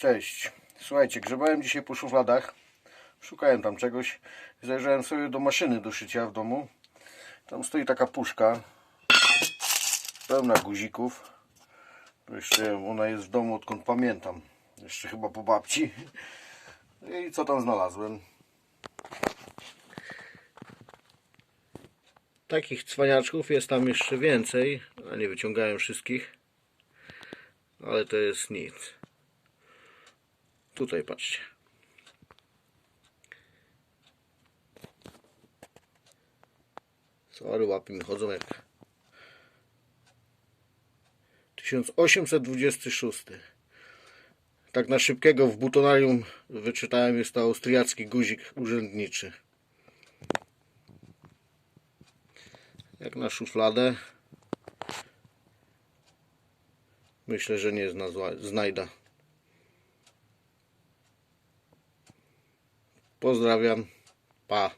Cześć. Słuchajcie, grzebałem dzisiaj po szufladach. Szukałem tam czegoś. Zajrzałem sobie do maszyny do szycia w domu. Tam stoi taka puszka. Pełna guzików. Jeszcze ona jest w domu odkąd pamiętam. Jeszcze chyba po babci. I co tam znalazłem? Takich cwaniaczków jest tam jeszcze więcej, a nie wyciągałem wszystkich. Ale to jest nic. Tutaj patrzcie. Sorry, łapy mi chodzą jak 1826. Tak na szybkiego w butonarium wyczytałem, jest to austriacki guzik urzędniczy. Jak na szufladę. Myślę, że nie zna, znajda. Pozdrawiam. Pa.